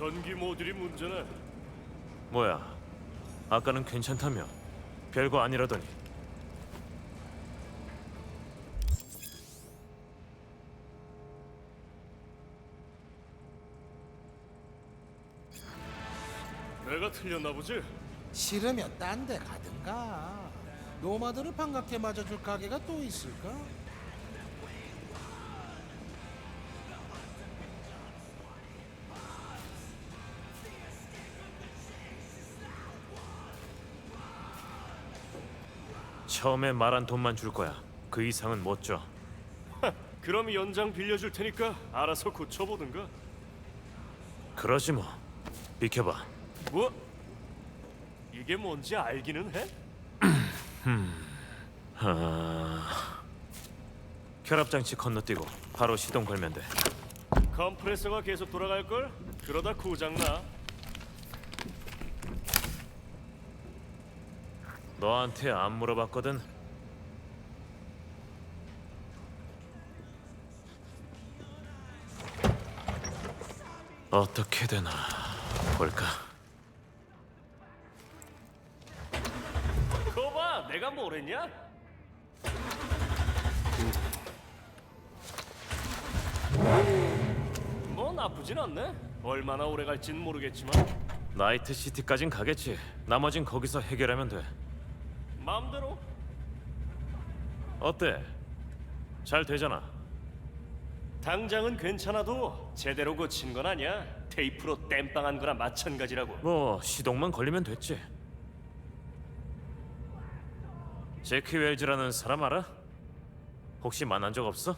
전기 모듈이 문제네. 뭐야? 아까는 괜찮다며. 별거 아니라더니. 내가 틀렸나 보지? 싫으면 딴 데 가든가. 노마드를 반갑게 맞아줄 가게가 또 있을까? 처음에 말한 돈만 줄 거야. 그 이상은 못 줘. 그럼 연장 빌려줄 테니까 알아서 고쳐보든가. 그러지 뭐. 비켜봐. 뭐? 이게 뭔지 알기는 해? 아... 결합 장치 건너뛰고 바로 시동 걸면 돼. 컴프레서가 계속 돌아갈 걸? 그러다 고장 나. 너한테 안 물어봤거든. 어떻게 되나 볼까. 거봐, 내가 뭐랬냐? 뭐 나쁘진 않네. 얼마나 오래 갈진 모르겠지만 나이트 시티까진 가겠지. 나머진 거기서 해결하면 돼. 마음대로. 어때? 잘 되잖아. 당장은 괜찮아도 제대로 고친 건 아니야. 테이프로 땜빵한 거나 마찬가지라고. 뭐 시동만 걸리면 됐지. 제키 웰즈라는 사람 알아? 혹시 만난 적 없어?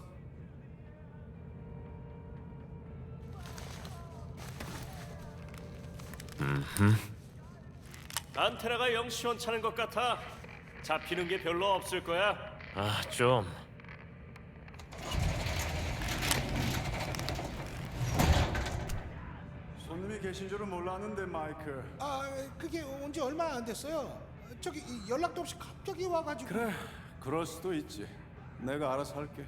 안테나가 영 시원찮은 것 같아. 잡히는 게 별로 없을 거야. 아 좀. 손님이 계신 줄은 몰랐는데 마이크 아, 그게 온 지 얼마 안 됐어요. 저기 이 연락도 없이 갑자기 와가지고. 그래 그럴 수도 있지 내가 알아서 할게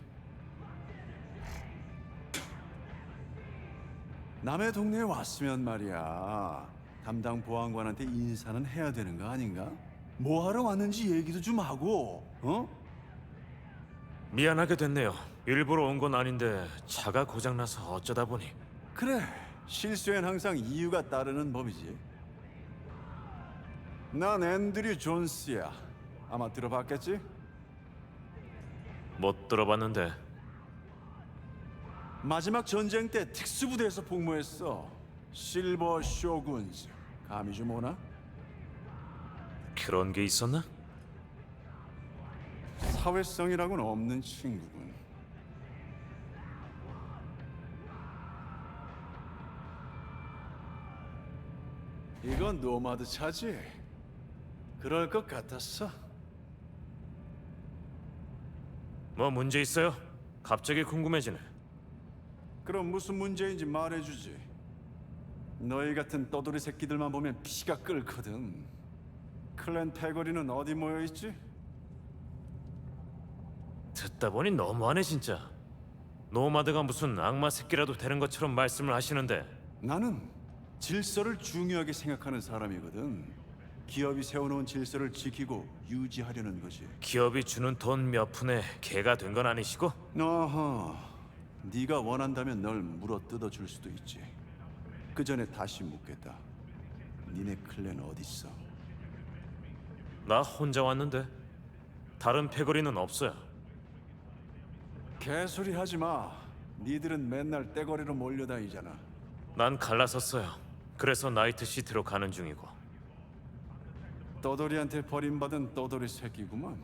남의 동네에 왔으면 말이야 담당 보안관한테 인사는 해야 되는 거 아닌가? 뭐 하러 왔는지 얘기도 좀 하고 어? 미안하게 됐네요. 일부러 온 건 아닌데 차가 고장 나서 어쩌다 보니 그래 실수엔 항상 이유가 따르는 법이지 난 앤드류 존스야 아마 들어봤겠지? 못 들어봤는데 마지막 전쟁 때 특수부대에서 복무했어. 실버 쇼군즈. 감이 좀 오나? 그런 게 있었나? 사회성이라고는 없는 친구군. 이건 노마드 차지? 그럴 것 같았어. 뭐 문제 있어요? 갑자기 궁금해지네. 그럼 무슨 문제인지 말해주지. 너희 같은 떠돌이 새끼들만 보면 피가 끓거든. 클랜 패거리는 어디 모여 있지? 듣다 보니 너무하네 진짜. 노마드가 무슨 악마 새끼라도 되는 것처럼 말씀을 하시는데 나는 질서를 중요하게 생각하는 사람이거든. 기업이 세워놓은 질서를 지키고 유지하려는 거지. 기업이 주는 돈 몇 푼에 개가 된 건 아니시고? 어허, 네가 원한다면 널 물어 뜯어 줄 수도 있지. 그 전에 다시 묻겠다. 니네 클랜 어딨어? 나 혼자 왔는데 다른 패거리는 없어요. 개소리 하지 마. 니들은 맨날 떼거리로 몰려다니잖아. 난 갈라섰어요. 그래서 나이트 시티로 가는 중이고. 떠돌이한테 버림받은 떠돌이 새끼구만.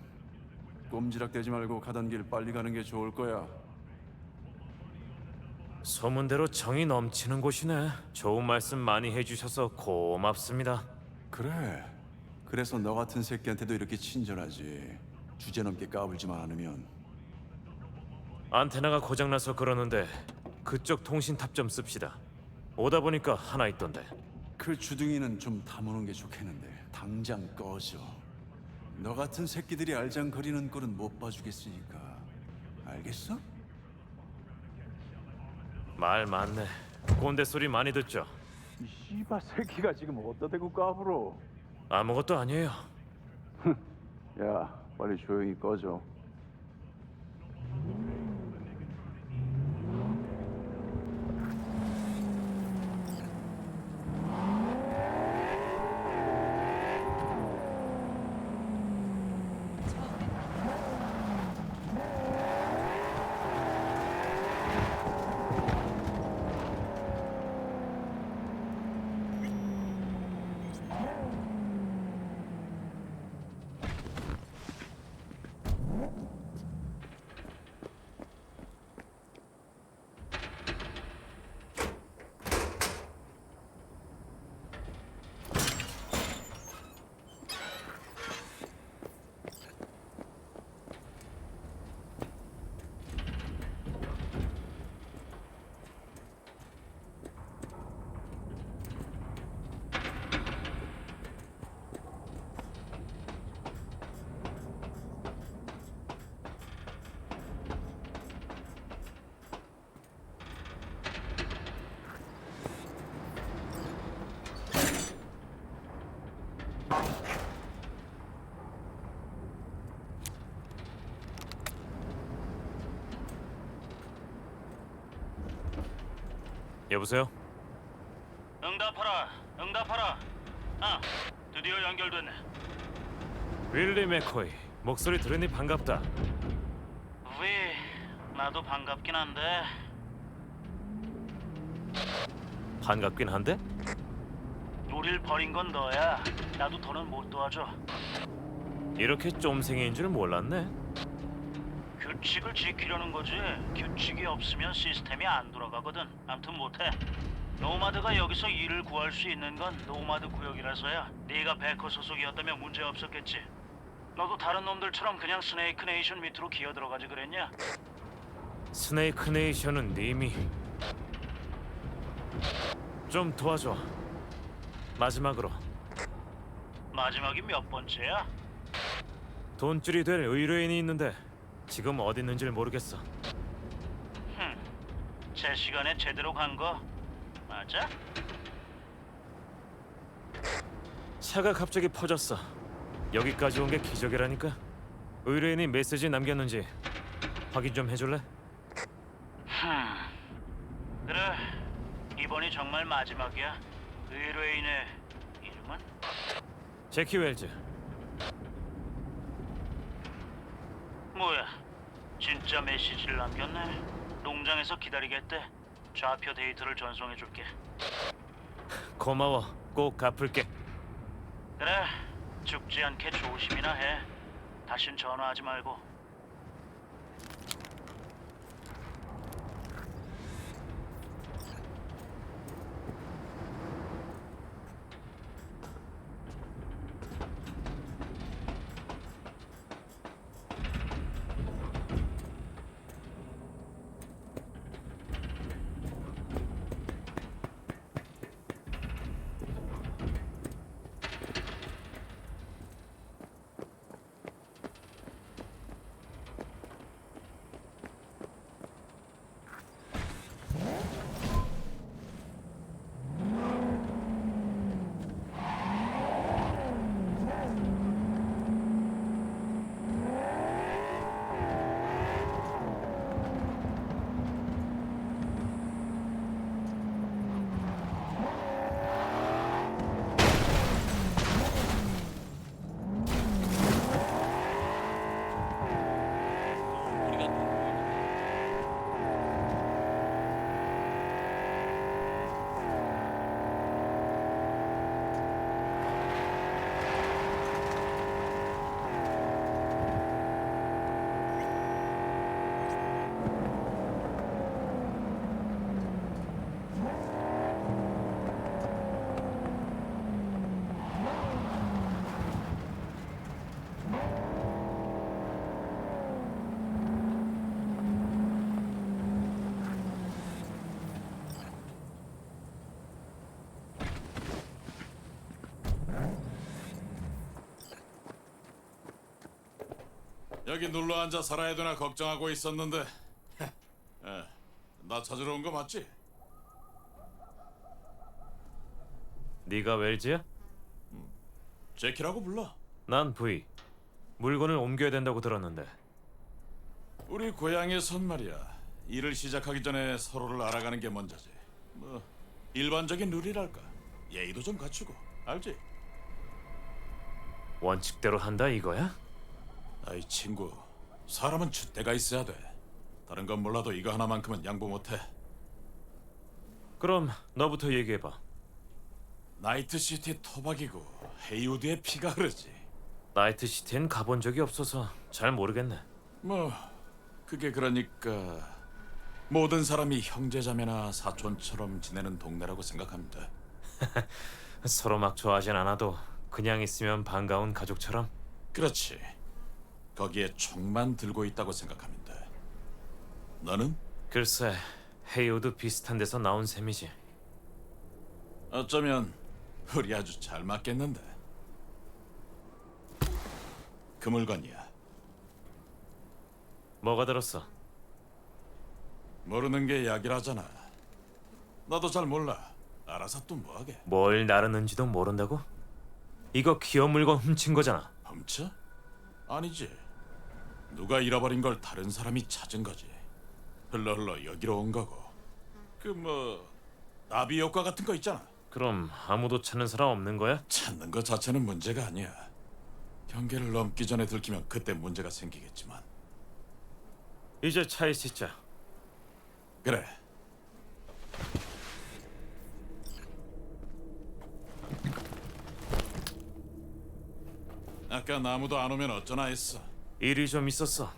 꼼지락대지 말고 가던 길 빨리 가는 게 좋을 거야. 소문대로 정이 넘치는 곳이네. 좋은 말씀 많이 해주셔서 고맙습니다. 그래. 그래서 너 같은 새끼한테도 이렇게 친절하지. 주제넘게 까불지만 않으면. 안테나가 고장나서 그러는데 그쪽 통신탑 좀 씁시다. 오다 보니까 하나 있던데. 그 주둥이는 좀 다무는 게 좋겠는데 당장 꺼져. 너 같은 새끼들이 알장거리는 꼴은 못 봐주겠으니까. 알겠어? 말 많네. 꼰대 소리 많이 듣죠. 이 씨발 새끼가 지금 어디다 대고 까불어? 아무것도 아니에요. 야, 빨리 조용히 꺼져. 여보세요? 응답하라, 응답하라. 아, 드디어 연결됐네. 윌리 맥코이 목소리 들으니 반갑다. 왜? 나도 반갑긴 한데 반갑긴 한데 우릴 버린 건 너야. 나도 더는 못 도와줘. 이렇게 쫌생이인 줄 몰랐네. 규칙을 지키려는 거지. 규칙이 없으면 시스템이 안 돌아가거든. 암튼 못해. 노마드가 여기서 일을 구할 수 있는 건 노마드 구역이라서야. 네가 베커 소속이었다면 문제 없었겠지. 너도 다른 놈들처럼 그냥 스네이크 네이션 밑으로 기어 들어가지 그랬냐? 스네이크 네이션은 님이 좀 도와줘. 마지막으로 마지막이 몇 번째야? 돈줄이 될 의뢰인이 있는데 지금 어디 있는지 모르겠어. 제 시간에 제대로 간 거 맞아? 차가 갑자기 퍼졌어. 여기까지 온 게 기적이라니까. 의뢰인이 메시지 남겼는지 확인 좀 해줄래? 그래 이번이 정말 마지막이야 의뢰인의 이름은? 제키 웰즈. 뭐야 진짜 메시지를 남겼네. 농장에서 기다리겠대. 좌표 데이터를 전송해 줄게. 고마워. 꼭 갚을게. 그래. 죽지 않게 조심이나 해. 다신 전화하지 말고 여기 눌러 앉아 살아야 되나 걱정하고 있었는데 에, 나 찾으러 온 거 맞지? 네가 웰즈야? 제키라고 불러. 난 V. 물건을 옮겨야 된다고 들었는데. 우리 고향에선 말이야. 일을 시작하기 전에 서로를 알아가는 게 먼저지. 뭐 일반적인 룰이랄까. 예의도 좀 갖추고. 알지? 원칙대로 한다 이거야? 아이 친구. 사람은 줏대가 있어야 돼. 다른 건 몰라도 이거 하나만큼은 양보 못해. 그럼 너부터 얘기해봐. 나이트시티 토박이고 헤이우드의 피가 흐르지. 나이트시티엔 가본 적이 없어서 잘 모르겠네. 뭐 그게 그러니까 모든 사람이 형제자매나 사촌처럼 지내는 동네라고 돼. 서로 막 좋아하진 않아도 그냥 있으면 반가운 가족처럼. 그렇지. 거기에 총만 들고 있다고 생각하면 돼. 너는 글쎄, 헤이오도 비슷한 데서 나온 셈이지. 어쩌면 우리 아주 잘 맞겠는데. 그 물건이야. 뭐가 들었어? 모르는 게 약이라잖아. 나도 잘 몰라. 알아서 또 뭐하게. 뭘 나르는지도 모른다고? 이거 기업 물건 훔친 거잖아. 훔쳐? 아니지. 누가 잃어버린 걸 다른 사람이 찾은 거지. 흘러 흘러 여기로 온 거고. 그 뭐 나비 효과 같은 거 있잖아. 그럼 아무도 찾는 사람 없는 거야? 찾는 것 자체는 문제가 아니야. 경계를 넘기 전에 들키면 그때 문제가 생기겠지만. 이제 차에 싣자. 그래. 아까 나무도 안 오면 어쩌나 했어. 일이 좀 있었어.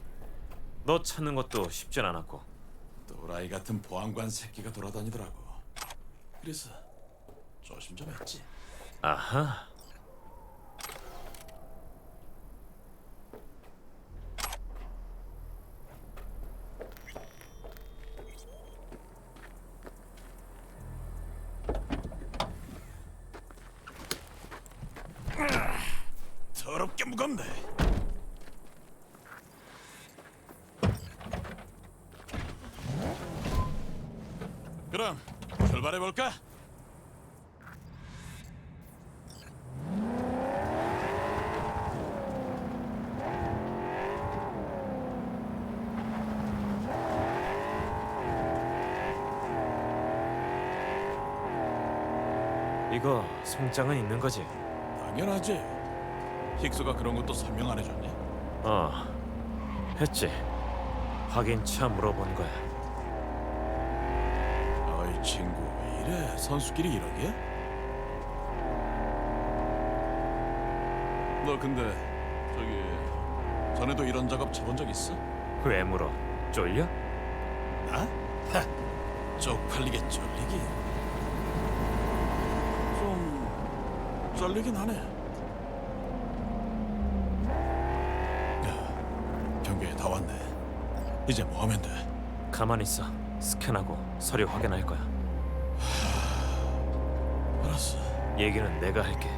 너 찾는 것도 쉽진 않았고. 또라이 같은 보안관 새끼가 돌아다니더라고. 그래서 조심 좀 했지. 아하. 더럽게 무겁네. 그럼 출발해 볼까? 이거 송장은 있는 거지? 당연하지. 힉스가 그런 것도 설명 안 해줬니? 어. 했지. 확인차 물어본 거야. 친구 왜 이래? 선수끼리 이러게? 너 근데 저기 전에도 이런 작업 쳐본 적 있어? 왜 물어? 쫄려? 나? 하, 쪽팔리게 쫄리기. 좀 쫄리긴 하네. 야, 경계에 다 왔네. 이제 뭐 하면 돼? 가만히 있어. 스캔하고 서류 확인할 거야. 얘기는 내가 할게.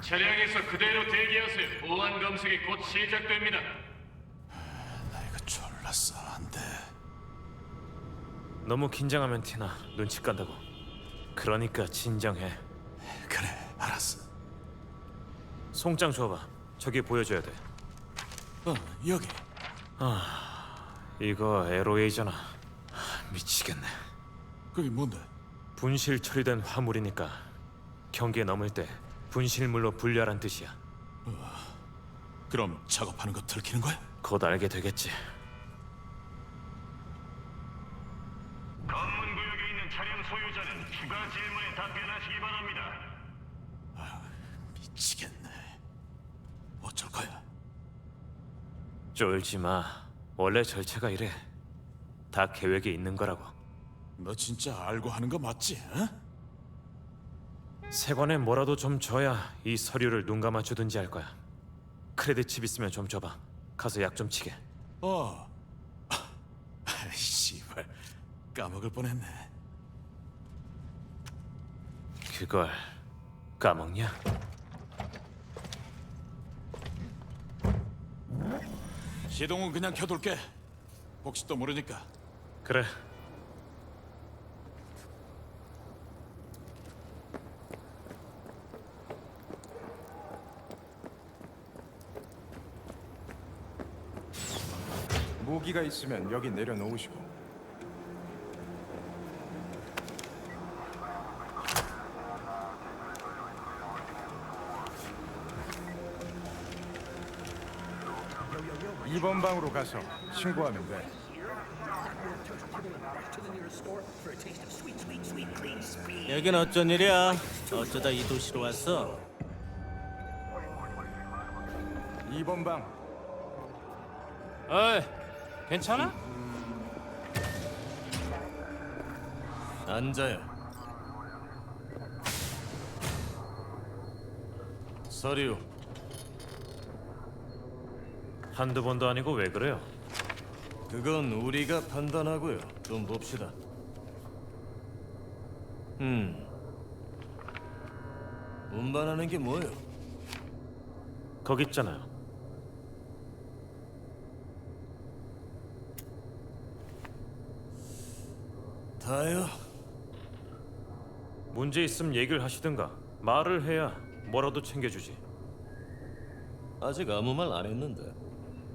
차량에서 그대로 대기하세요. 보안 검색이 곧 시작됩니다. 나 이거 졸라 싸한데. 너무 긴장하면 티나. 눈치 깐다고. 그러니까 진정해. 그래, 알았어. 송장 줘봐. 저기 보여줘야 돼. 어, 여기. 이거 LOA잖아. 하, 미치겠네. 그게 뭔데? 분실 처리된 화물이니까 경계 넘을 때 분실물로 분류하란 뜻이야. 그럼 작업하는 거 들키는 거야? 곧 알게 되겠지. 검문 구역에 있는 차량 소유자는 추가 질문에 답변하시기 바랍니다. 미치겠네. 어쩔 거야? 쫄지 마. 원래 절차가 이래. 다 계획에 있는 거라고. 너 진짜 알고 하는 거 맞지? 어? 세관에 뭐라도 좀 줘야 이 서류를 눈 감아 주든지 할 거야. 크레딧 칩 있으면 좀 줘봐. 가서 약 좀 치게. 어. 아, 씨발 까먹을 뻔했네. 그걸 까먹냐? 시동은 그냥 켜둘게. 혹시 또 모르니까. 그래. 무기가 있으면 여기 내려놓으시고 이번 방으로 가서 신고하면 돼. 여긴 어쩐 일이야? 어쩌다 이 도시로 왔어? 이번 방. 어이, 괜찮아? 앉아요. 서류. 한두 번도 아니고 왜 그래요? 그건 우리가 판단하고요. 좀 봅시다. 음. 운반하는 게 뭐예요? 거기 있잖아요. 다요? 문제 있으면 얘기를 하시든가 말을 해야 뭐라도 챙겨주지. 아직 아무 말 안 했는데.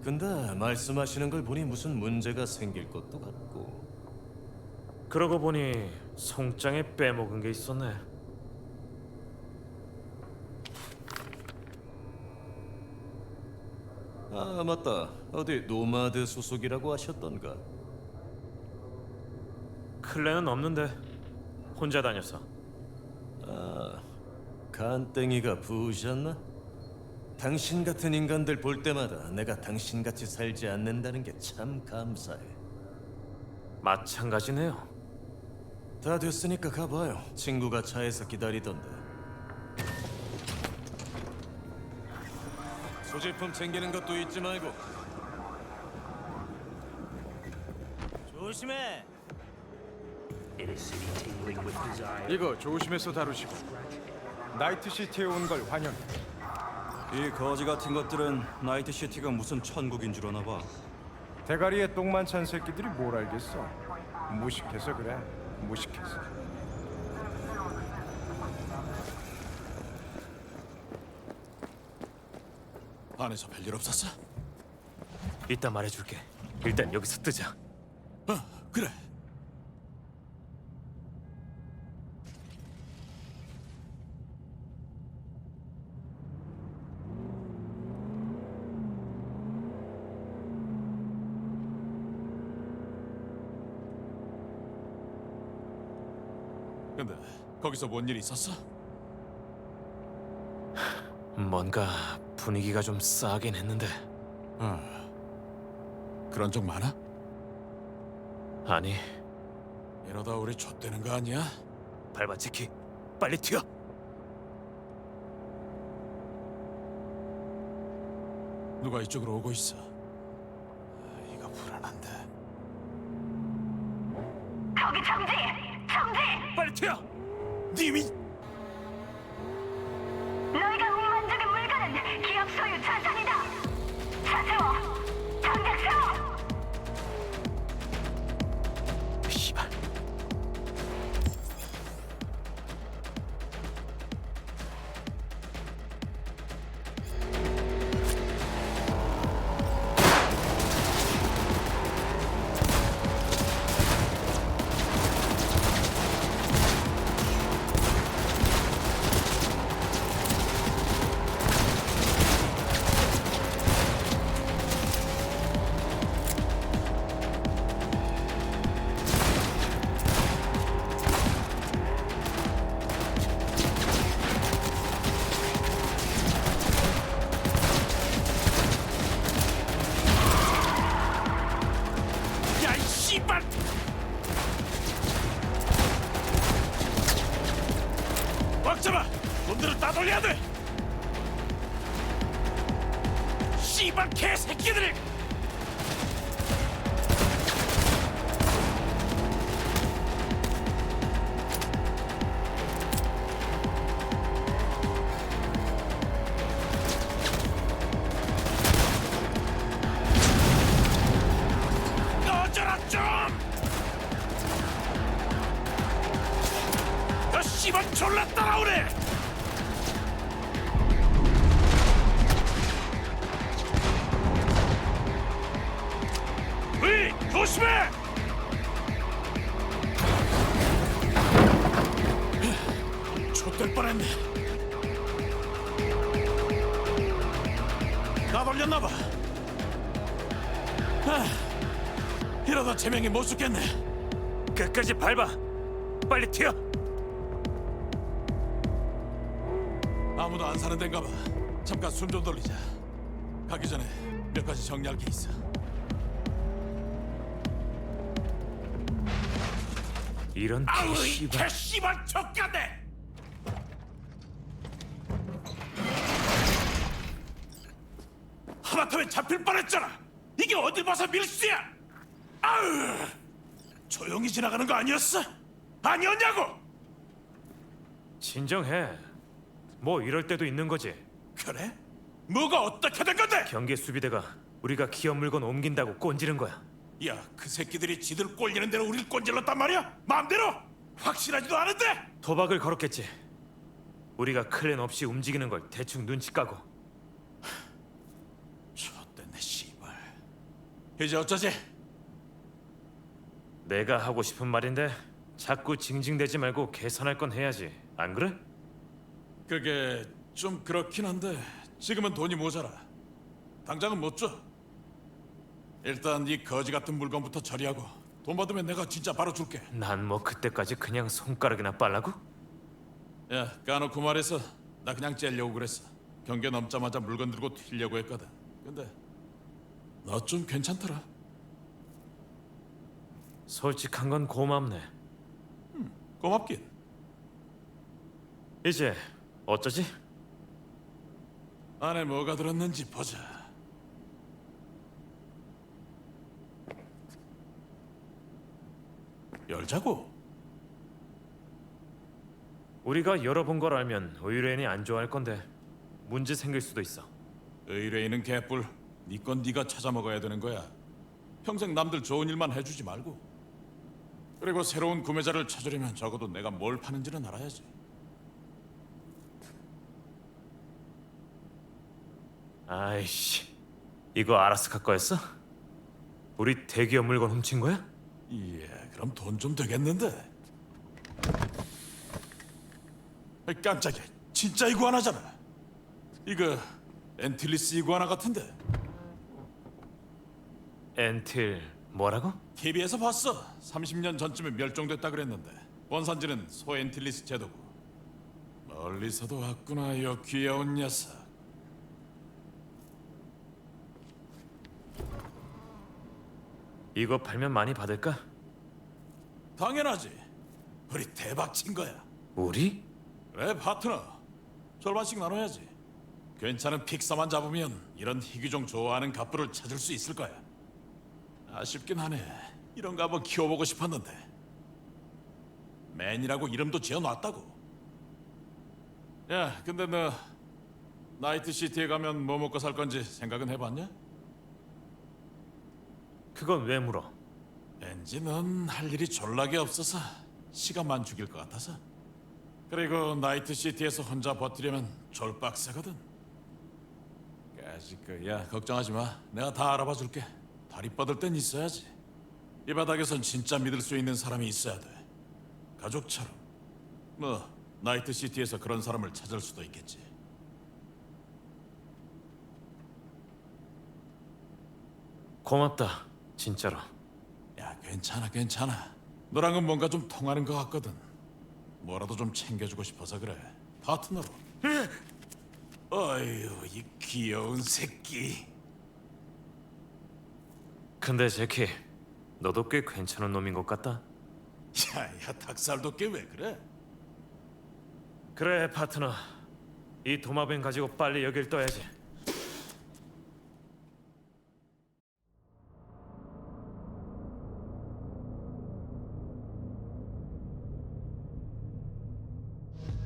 근데 말씀하시는 걸 보니 무슨 문제가 생길 것도 같고. 그러고 보니 송장에 빼먹은 게 있었네. 아 맞다. 어디 노마드 소속이라고 하셨던가? 클레는 없는데 혼자 다녀서. 간땡이가 부으셨나? 당신 같은 인간들 볼 때마다 내가 당신같이 살지 않는다는 게 참 감사해. 마찬가지네요. 다 됐으니까 가봐요. 친구가 차에서 기다리던데. 소지품 챙기는 것도 잊지 말고. 조심해. 이거 조심해서 다루시고. 나이트시티에 온 걸 환영해. 이 거지 같은 것들은 나이트 시티가 무슨 천국인 줄 아나 봐. 대가리에 똥만 찬 새끼들이 뭘 알겠어. 무식해서 그래. 무식해서. 안에서 별일 없었어? 이따 말해줄게. 일단 여기서 뜨자. 어, 그래. 근데 거기서 뭔일 있었어? 뭔가 분위기가 좀 싸긴 했는데 그런 적 많아? 아니 이러다 우리 좆되는 거 아니야? 지키 빨리 튀어. 누가 이쪽으로 오고 있어. 아, 이거 불안한데. 거기 정지! 정지! 빨리 튀어. 님 잡아! 놈들을 따돌려야 돼! 씨발 개새끼들! 나 돌렸나봐 아, 이러다 제명이 못 죽겠네 끝까지 밟아. 빨리 튀어. 아무도 안 사는 데인가 봐 잠깐 숨 좀 돌리자 가기 전에 몇 가지 정리할 게 있어 이런 아우 이 개씨발. 개씨발 족같네 하마터면 잡힐 뻔했잖아 이게 어딜 봐서 밀수야 아우 조용히 지나가는 거 아니었어? 아니었냐고 진정해. 뭐 이럴 때도 있는 거지. 그래? 뭐가 어떻게 된 건데? 경계 수비대가 우리가 기업 물건 옮긴다고 꼰지른 거야. 야 그 새끼들이 지들 꼴리는 대로 우릴 꼰질렀단 말이야? 마음대로? 확실하지도 않은데? 도박을 걸었겠지. 우리가 클랜 없이 움직이는 걸 대충 눈치 까고. 좆됐네 씨발 이제 어쩌지? 내가 하고 싶은 말인데 자꾸 징징대지 말고 개선할 건 해야지. 안 그래? 그게 좀 그렇긴 한데 지금은 돈이 모자라 당장은 못 줘. 일단 이 거지 같은 물건부터 처리하고 돈 받으면 내가 진짜 바로 줄게. 난 뭐 그때까지 그냥 손가락이나 빨라고? 야 까놓고 말해서 나 그냥 째려고 그랬어. 경계 넘자마자 물건 들고 튀려고 했거든. 근데 너좀 괜찮더라. 솔직한 건 고맙네. 고맙긴. 이제 어쩌지? 안에 뭐가 들었는지 보자. 열자고. 우리가 열어본 걸 알면 의뢰인이 안 좋아할 건데 문제 생길 수도 있어. 의뢰인은 개뿔. 니건 네가 찾아 먹어야 되는 거야. 평생 남들 좋은 일만 해주지 말고. 그리고 새로운 구매자를 찾으려면 적어도 내가 뭘 파는지는 알아야지. 아이씨, 이거 아라스카 거였어? 우리 대기업 물건 훔친 거야? 예, 그럼 돈 좀 되겠는데. 아이, 깜짝이야. 진짜 이구아나잖아. 이거 엔틸리스 이구아나 같은데. 엔틸 뭐라고? TV에서 봤어. 30년 전쯤에 멸종됐다 그랬는데 원산지는 소 엔틸리스 제도고. 멀리서도 왔구나, 요 귀여운 녀석. 이거 팔면 많이 받을까? 당연하지. 우리 대박 친 거야. 우리? 그래 파트너. 절반씩 나눠야지. 괜찮은 픽서만 잡으면 이런 희귀종 좋아하는 갑부를 찾을 수 있을 거야. 아쉽긴 하네. 이런 거 한번 키워보고 싶었는데. 맨이라고 이름도 지어놨다고. 야, 근데 너 나이트 시티에 가면 뭐 먹고 살 건지 생각은 해봤냐? 그건 왜 물어? 왠지 넌 할 일이 졸라게 없어서 시간만 죽일 것 같아서. 그리고 나이트 시티에서 혼자 버티려면 졸빡세거든. 까짓 거야 걱정하지 마. 내가 다 알아봐 줄게. 다리 뻗을 땐 있어야지. 이 바닥에선 진짜 믿을 수 있는 사람이 있어야 돼. 가족처럼. 뭐 나이트 시티에서 그런 사람을 찾을 수도 있겠지. 고맙다, 진짜로. 야 괜찮아 괜찮아 너랑은 뭔가 좀 통하는 것 같거든 뭐라도 좀 챙겨주고 싶어서 그래 파트너로 어휴 이 귀여운 새끼 근데 제키, 너도 꽤 괜찮은 놈인 것 같다. 야야 닭살도 꽤왜 그래? 그래, 파트너. 이 도마뱀 가지고 빨리 여길 떠야지.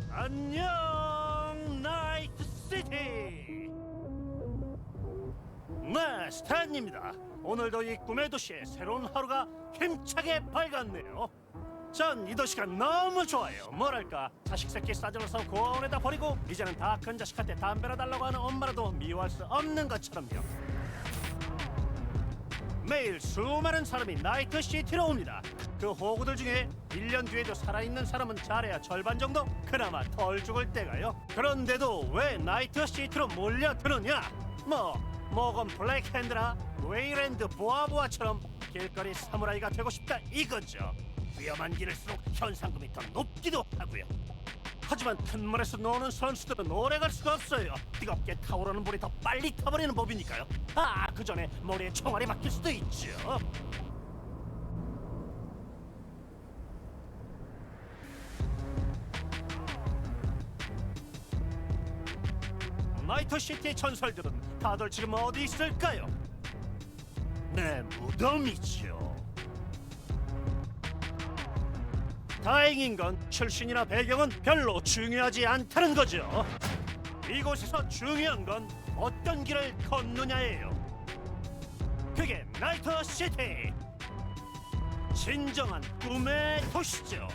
안녕, 나이트 시티. 네, 스탠입니다. 오늘도 이 꿈의 도시에 새로운 하루가 힘차게 밝았네요 전 이 도시가 너무 좋아요 뭐랄까 자식 새끼 싸질러서 고원에다 버리고 이제는 다 큰 자식한테 담배나 달라고 하는 엄마라도 미워할 수 없는 것처럼요 매일 수많은 사람이 나이트 시티로 옵니다. 그 호구들 중에 1년 뒤에도 살아있는 사람은 잘해야 절반 정도 그나마 덜 죽을 때가요. 그런데도 왜 나이트 시티로 몰려드느냐? 뭐 모건 블랙핸드나 웨이랜드 보아보아처럼 길거리 사무라이가 되고 싶다 이거죠. 위험한 길일수록 현상금이 더 높기도 하고요. 하지만 큰 물에서 노는 선수들은 오래 갈 수가 없어요. 뜨겁게 타오르는 물이 더 빨리 타버리는 법이니까요. 아, 그 전에 머리에 총알이 박힐 수도 있죠. 나이트 시티의 전설들은 다들 지금 어디 있을까요? 네, 무덤이죠. 다행인 건 출신이나 배경은 별로 중요하지 않다는 거죠. 이곳에서 중요한 건 어떤 길을 걷느냐예요. 그게 나이트 시티. 진정한 꿈의 도시죠.